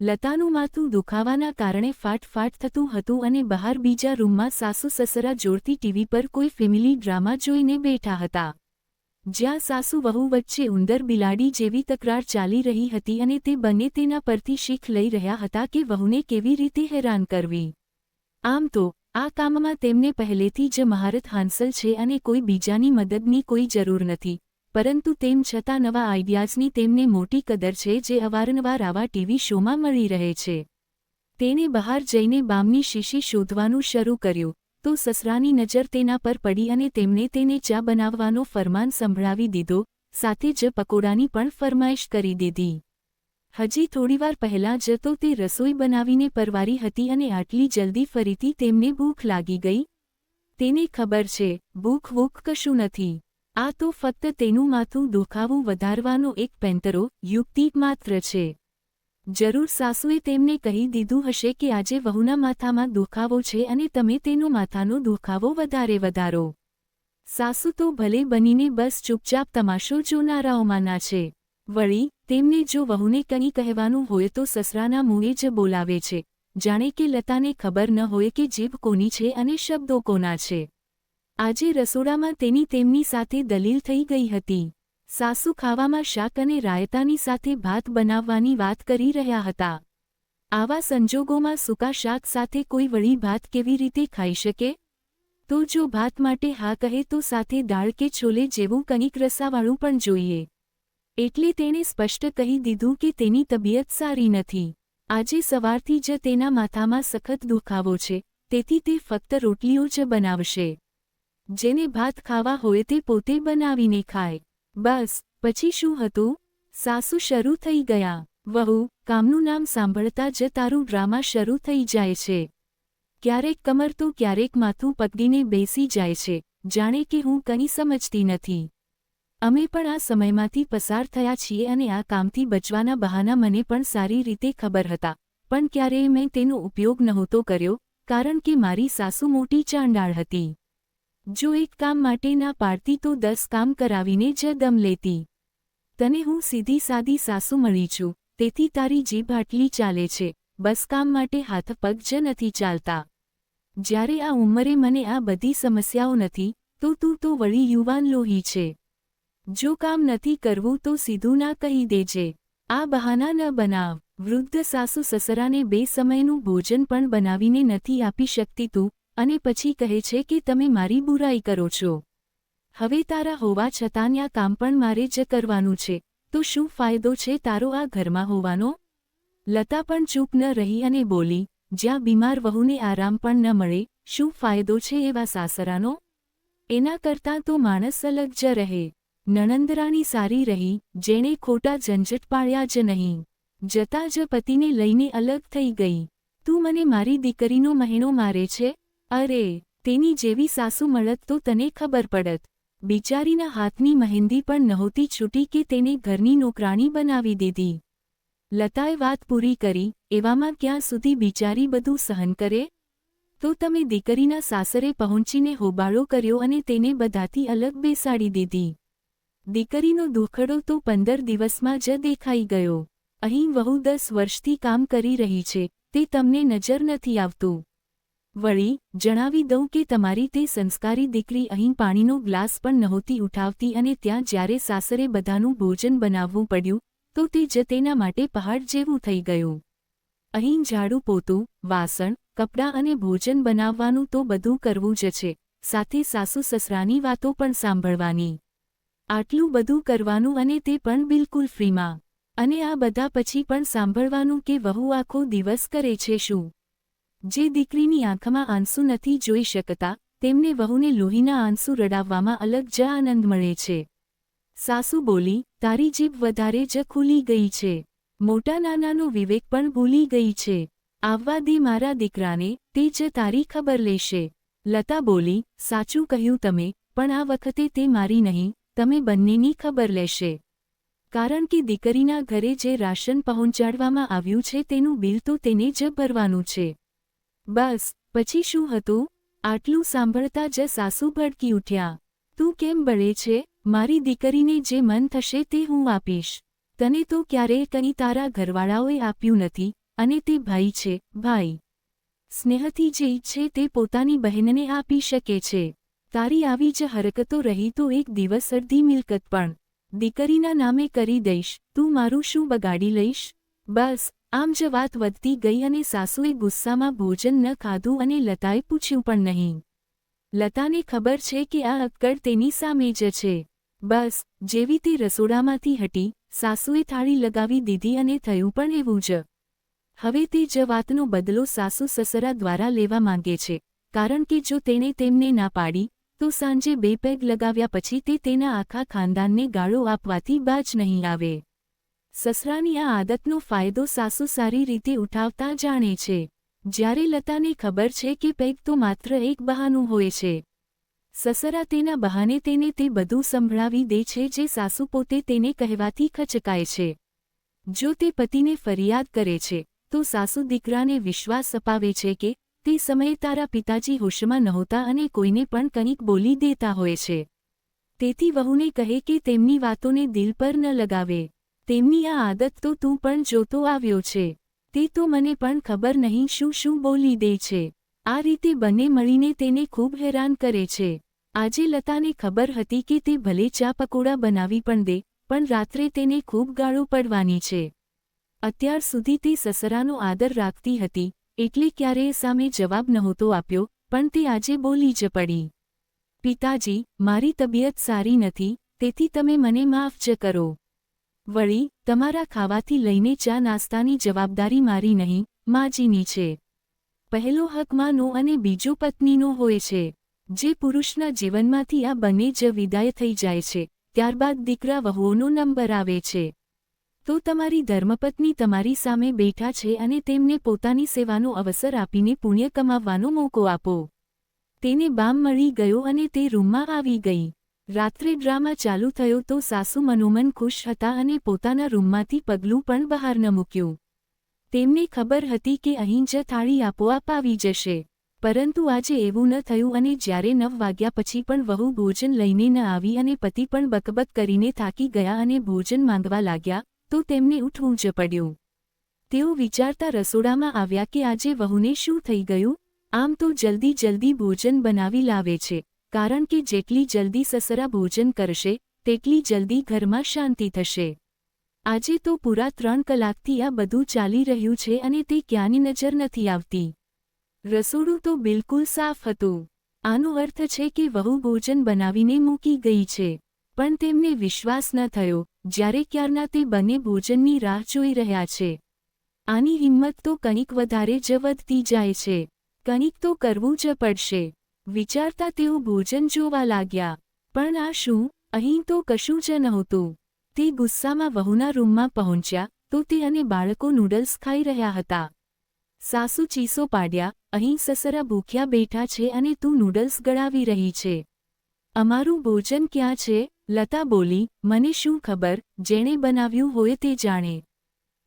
લતાનું માથું દુખાવાના કારણે ફાટફાટ થતું હતું અને બહાર બીજા રૂમમાં સાસુ સસરા જોડતી ટીવી પર કોઈ ફેમિલી ડ્રામા જોઈને બેઠા હતા. જ્યાં સાસુ વહુ વચ્ચે ઉંદર બિલાડી જેવી તકરાર ચાલી રહી હતી અને તે બંને તેના પરથી શીખ લઈ રહ્યા હતા કે વહુને કેવી રીતે હેરાન કરવી. આમ તો, આ કામમાં તેમને પહેલેથી જ મહારત હાંસલ છે અને કોઈ બીજાની મદદની કોઈ જરૂર નથી. પરંતુ તેમ છતાં નવા આઈડિયાઝની તેમને મોટી કદર છે જે અવારનવાર આવા ટીવી શોમાં મળી રહે છે. તેને બહાર જઈને બામની શીશી શોધવાનું શરૂ કર્યું, તો સસરાની નજર તેના પર પડી અને તેમણે તેને ચા બનાવવાનો ફરમાન સંભળાવી દીધો, સાથે જ પકોડાની પણ ફરમાઈશ કરી દીધી. હજી થોડીવાર પહેલાં જ તો તે રસોઈ બનાવીને પરવારી હતી અને આટલી જલ્દી ફરીથી તેમને ભૂખ લાગી ગઈ. તેને ખબર છે, ભૂખ વૂખ કશું નથી. આ તો ફક્ત તેનું માથું દુખાવું વધારવાનો એક પેંતરો યુક્તિ માત્ર છે. જરૂર સાસુએ તેમને કહી દીધું હશે કે આજે વહુના માથામાં દુખાવો છે અને તમે તેનો માથાનો દુખાવો વધારે વધારો. સાસુ તો ભલે બનીને બસ ચૂપચાપ તમાશો જોનારાઓમાંના છે. વળી, તેમને જો વહુને કંઈ કહેવાનું હોય તો સસરાના મુંહે જ બોલાવે છે. જાણે કે લતાને ખબર ન હોય કે જીભ કોની છે અને શબ્દો કોના છે. આજે રસોડામાં તેની તેમની સાથે દલીલ થઈ ગઈ હતી. સાસુ ખાવામાં શાક અને રાયતાની સાથે ભાત બનાવવાની વાત કરી રહ્યા હતા. આવા સંજોગોમાં સૂકા શાક સાથે કોઈ વળી ભાત કેવી રીતે ખાઈ શકે? તો જો ભાત માટે હા કહે તો સાથે દાળ કે છોલે જેવું કંઈક રસાવાળું પણ જોઈએ. એટલે તેણે સ્પષ્ટ કહી દીધું કે તેની તબિયત સારી નથી. આજે સવારથી જ તેના માથામાં સખત દુખાવો છે, તેથી તે ફક્ત રોટલીઓ જ બનાવશે. જેને ભાત ખાવા હોય તે પોતે બનાવીને ખાય. બસ, પછી શું હતું? સાસુ શરૂ થઈ ગયા. વહુ, કામનું નામ સાંભળતા જ તારું ડ્રામા શરૂ થઈ જાય છે. ક્યારેક કમર તો ક્યારેક માથું પકડીને બેસી જાય છે. જાણે કે હું કંઈ સમજતી નથી. અમે પણ આ સમયમાંથી પસાર થયા છીએ અને આ કામથી બચવાના બહાના મને પણ સારી રીતે ખબર હતા. પણ ક્યારેય મેં તેનો ઉપયોગ નહોતો કર્યો, કારણ કે મારી સાસુ મોટી ચાંડાળ હતી. જો એક કામ માટે ના પાડતી તો દસ કામ કરાવીને જ દમ લેતી. તને હું સીધી સાદી સાસુ મળી છું, તેથી તારી જીભ આટલી ચાલે છે, બસ કામ માટે હાથ પગ જ નથી ચાલતા. જ્યારે આ ઉંમરે મને આ બધી સમસ્યાઓ નથી, તો તું તો વળી યુવાન લોહી છે. જો કામ નથી કરવું તો સીધું ના કહી દેજે. આ બહાના ન બનાવ. વૃદ્ધ સાસુ સસરાને બે સમયનું ભોજન પણ બનાવીને નથી આપી શકતી તું અને પછી કહે છે કે તમે મારી બુરાઈ કરો છો. હવે તારા હોવા છતાં આ કામ પણ મારે જ કરવાનું છે. તો શું ફાયદો છે તારો આ ઘરમાં હોવાનો? લતા પણ ચૂપ ન રહી અને બોલી, જ્યાં બીમાર વહુને આરામ પણ ન મળે, શું ફાયદો છે એવા સાસરાનો? એના કરતાં તો માણસ અલગ જ રહે. નણંદરાણી સારી રહી, જેણે ખોટા ઝંઝટ પાળ્યા જ નહીં. જતા જ પતિને લઈને અલગ થઈ ગઈ. તું મને મારી દીકરીનો મહેણો મારે છે? અરે, તેની જેવી સાસુ મળત તો તને ખબર પડત. બિચારીના હાથની મહેંદી પણ નહોતી છૂટી કે તેને ઘરની નોકરાણી બનાવી દીધી. લતાએ વાત પૂરી કરી, એવામાં ક્યાં સુધી બિચારી બધું સહન કરે? તો તમે દીકરીના સાસરે પહોંચીને હોબાળો કર્યો અને તેને બધાથી અલગ બેસાડી દીધી. દીકરીનો દુખડો તો પંદર દિવસમાં જ દેખાઈ ગયો. અહીં વહુ દસ વર્ષથી કામ કરી રહી છે, તે તમને નજર નથી આવતું. વળી, જણાવી દઉં કે તમારી તે સંસ્કારી દીકરી અહીં પાણીનો ગ્લાસ પણ નહોતી ઉઠાવતી અને ત્યાં જ્યારે સાસરે બધાનું ભોજન બનાવવું પડ્યું, તો તે જ તેના માટે પહાડ જેવું થઈ ગયું. અહીં ઝાડુ પોતું, વાસણ, કપડાં અને ભોજન બનાવવાનું તો બધું કરવું જ છે, સાથે સાસુ સસરાની વાતો પણ સાંભળવાની. આટલું બધું કરવાનું અને તે પણ બિલકુલ ફ્રીમાં. અને આ બધા પછી પણ સાંભળવાનું કે વહુ આખો દિવસ કરે છે શું? જે દીકરીની આંખમાં આંસુ નથી જોઈ શકતા, તેમને વહુને લોહીના આંસુ રડાવવામાં અલગ જ આનંદ મળે છે. સાસુ બોલી, તારી જીભ વધારે જ ખુલી ગઈ છે. મોટા નાનાનો વિવેક પણ ભૂલી ગઈ છે. આવવા દે મારા દીકરાને, તે જ તારી ખબર લેશે. લતા બોલી, સાચું કહ્યું તમે, પણ આ વખતે તે મારી નહીં, તમે બંનેની ખબર લેશે. કારણ કે દીકરીના ઘરે જે રાશન પહોંચાડવામાં આવ્યું છે તેનું બિલ તો તેને જ ભરવાનું છે. બસ, પછી શું હતું? આટલું સાંભળતા જ સાસુ ભડકી ઉઠ્યા. તું કેમ બળે છે? મારી દીકરીને જે મન થશે તે હું આપીશ. તને તો ક્યારેય કંઈ તારા ઘરવાળાઓએ આપ્યું નથી, અને તે ભાઈ છે, ભાઈ. સ્નેહથી જે ઈચ્છે તે પોતાની બહેનને આપી શકે છે. તારી આવી જ હરકતો રહી તો એક દિવસ અડધી મિલકત પણ. દીકરીના નામે કરી દઈશ. તું મારું શું બગાડી લઈશ? બસ આમ જ વાત વધતી ગઈ અને સાસુએ ગુસ્સામાં ભોજન ન ખાધું અને લતાએ પૂછ્યું પણ નહીં. લતાને ખબર છે કે આ અક્કડ તેની સામે જ છે. બસ, જેવી તે રસોડામાંથી હટી, સાસુએ થાળી લગાવી દીધી અને થયું પણ એવું જ. હવે તે જ વાતનો બદલો સાસુ સસરા દ્વારા લેવા માંગે છે. કારણ કે જો તેણે તેમને ના પાડી, તો સાંજે બે પેગ લગાવ્યા પછી તે તેના આખા ખાનદાનને ગાળો આપવાથી બાજ નહીં આવે. સસરાની આ આદતનો ફાયદો સાસુ સારી રીતે ઉઠાવતા જાણે છે. જ્યારે લતાને ખબર છે કે પેગ તો માત્ર એક બહાનું હોય છે. સસરા તેના બહાને તેને તે બધું સંભળાવી દે છે જે સાસુ પોતે તેને કહેવાથી ખચકાય છે. જો તે પતિને ફરિયાદ કરે છે, તો સાસુ દીકરાને વિશ્વાસ અપાવે છે કે તે સમયે તારા પિતાજી હોશમાં નહોતા અને કોઈને પણ કંઈક બોલી દેતા હોય છે. તેથી વહુને કહે કે તેમની વાતોને દિલ પર ન લગાવે. તેમની આ આદત તો તું પણ જોતો આવ્યો છે. તે તો મને પણ ખબર નહીં શું શું બોલી દે છે. આ રીતે બંને મળીને તેને ખૂબ હેરાન કરે છે. આજે લતાને ખબર હતી કે તે ભલે ચા પકોડા બનાવી પણ દે, પણ રાત્રે તેને ખૂબ ગાળો પડવાની છે. અત્યાર સુધી તે સસરાનો આદર રાખતી હતી, એટલે ક્યારેય સામે જવાબ નહોતો આપ્યો, પણ તે આજે બોલી જ પડી. પિતાજી, મારી તબિયત સારી નથી, તેથી તમે મને માફ જ કરો. વળી, તમારા ખાવાથી લઈને ચા નાસ્તાની જવાબદારી મારી નહીં, માજીની છે. પહેલો હક માનો અને બીજો પત્નીનો હોય છે. જે પુરુષના જીવનમાંથી આ બંને જ વિદાય થઈ જાય છે, ત્યારબાદ દીકરા વહુઓનો નંબર આવે છે. તો તમારી ધર્મપત્ની તમારી સામે બેઠા છે અને તેમને પોતાની સેવાનો અવસર આપીને પુણ્ય કમાવવાનો મોકો આપો. તેને બામ મળી ગયો અને તે રૂમમાં આવી ગઈ. રાત્રે ડ્રામા ચાલુ થયો તો સાસુ મનોમન ખુશ હતા અને પોતાના રૂમમાંથી પગલું પણ બહાર ન મૂક્યું. તેમને ખબર હતી કે અહીં જ થાળી આપોઆપ આવી જશે. પરંતુ આજે એવું ન થયું અને જ્યારે નવ વાગ્યા પછી પણ વહુ ભોજન લઈને ન આવી અને પતિ પણ બકબક કરીને થાકી ગયા અને ભોજન માંગવા લાગ્યા, તો તેમને ઉઠવું જ પડ્યું. તેઓ વિચારતા રસોડામાં આવ્યા કે આજે વહુને શું થઈ ગયું? આમ તો જલ્દી જલ્દી ભોજન બનાવી લાવે છે. કારણ કે જેટલી જલ્દી સસરા ભોજન કરશે, તેટલી જલ્દી ઘરમાં શાંતિ થશે. આજે તો પૂરા ત્રણ કલાકથી આ બધું ચાલી રહ્યું છે અને તે ક્યાંની નજર નથી આવતી. રસોડું તો બિલકુલ સાફ હતું. આનો અર્થ છે કે વહુ ભોજન બનાવીને મૂકી ગઈ છે. પણ તેમને વિશ્વાસ ન થયો, જ્યારે ક્યારના તે બંને ભોજનની રાહ જોઈ રહ્યા છે. આની હિંમત તો કંઈક વધારે જ વધતી જાય છે. કંઈક તો કરવું જ પડશે. વિચારતા તેઓ ભોજન જોવા લાગ્યા. પણ આ શું? અહીં તો કશું જ નહોતું. તે ગુસ્સામાં વહુના રૂમમાં પહોંચ્યા તો તે અને બાળકો નૂડલ્સ ખાઈ રહ્યા હતા. સાસુ ચીસો પાડ્યા, અહીં સસરા ભૂખ્યા બેઠા છે અને તું નૂડલ્સ ગળાવી રહી છે. અમારું ભોજન ક્યાં છે લતા બોલી, મને શું ખબર? જેણે બનાવ્યું હોય તે જાણે.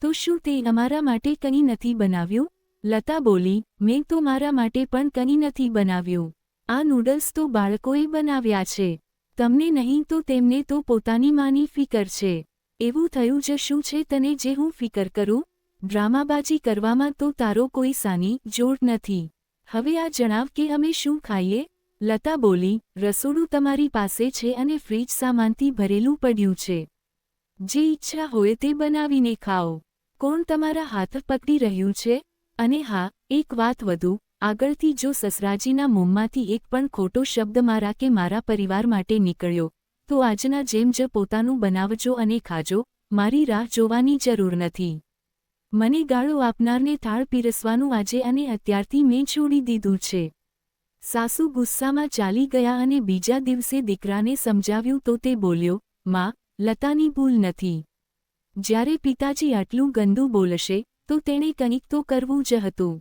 તો શું તે અમારા માટે કંઈ નથી બનાવ્યું લતા બોલી, મેં તો મારા માટે પણ કંઈ નથી બનાવ્યું. આ નૂડલ્સ તો બાળકોએ બનાવ્યા છે. તમને નહીં તો તેમને તો પોતાની માની ફિકર છે. એવું થયું જ શું છે તને જે હું ફિકર કરું? ડ્રામાબાજી કરવામાં તો તારો કોઈ સાની જોડ નથી. હવે આ જણાવ કે અમે શું ખાઈએ? લતા બોલી, રસોડું તમારી પાસે છે અને ફ્રીજ સામાનથી ભરેલું પડ્યું છે. જે ઈચ્છા હોય તે બનાવીને ખાઓ. કોણ તમારા હાથ પકડી રહ્યું છે? અને હા, એક વાત વધુ. આગળથી જો સસરાજીના મોંમાંથી એક પણ ખોટો શબ્દ મારા કે મારા પરિવાર માટે નીકળ્યો, તો આજના જેમ જ પોતાનું બનાવજો અને ખાજો, મારી રાહ જોવાની જરૂર નથી. મને ગાળો આપનારને થાળ પીરસવાનું આજે અને અત્યારથી મેં છોડી દીધું છે. સાસુ ગુસ્સામાં ચાલી ગયા અને બીજા દિવસે દીકરાને સમજાવ્યું તો તે બોલ્યો, માં, લતાની ભૂલ નથી. જ્યારે પિતાજી આટલું ગંદુ બોલશે, તો તેણે કંઈક તો કરવું જ હતું.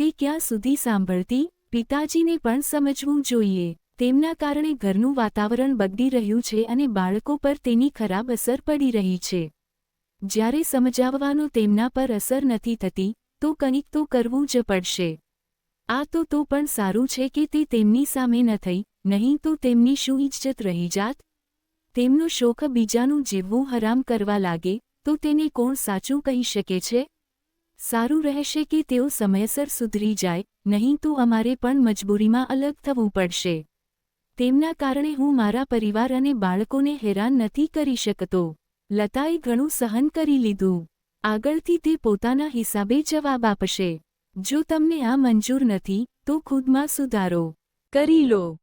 તે ક્યાં સુધી સાંભળતી, પિતાજીને પણ સમજવું જોઈએ. તેમના કારણે ઘરનું વાતાવરણ બગડી રહ્યું છે અને બાળકો પર તેની ખરાબ અસર પડી રહી છે. જ્યારે સમજાવવાનો તેમના પર અસર નથી થતી, તો કંઈક તો કરવું જ પડશે. આ તો તો પણ સારું છે કે તે તેમની સામે ન થઈ, નહીં તો તેમની શું ઇજ્જત રહી જાત? તેમનો શોખ બીજાનું જીવવું હરામ કરવા લાગે, તો તેને કોણ સાચું કહી શકે છે? સારું રહેશે કે તેઓ સમયસર સુધરી જાય, નહીં તો અમારે પણ મજબૂરીમાં અલગ થવું પડશે. તેમના કારણે હું મારા પરિવાર અને બાળકોને હેરાન નથી કરી શકતો. લતાએ ઘણું સહન કરી લીધું. આગળથી તે પોતાના હિસાબે જવાબ આપશે. જો તમને આ મંજૂર નથી, તો ખુદમાં સુધારો. કરી લો.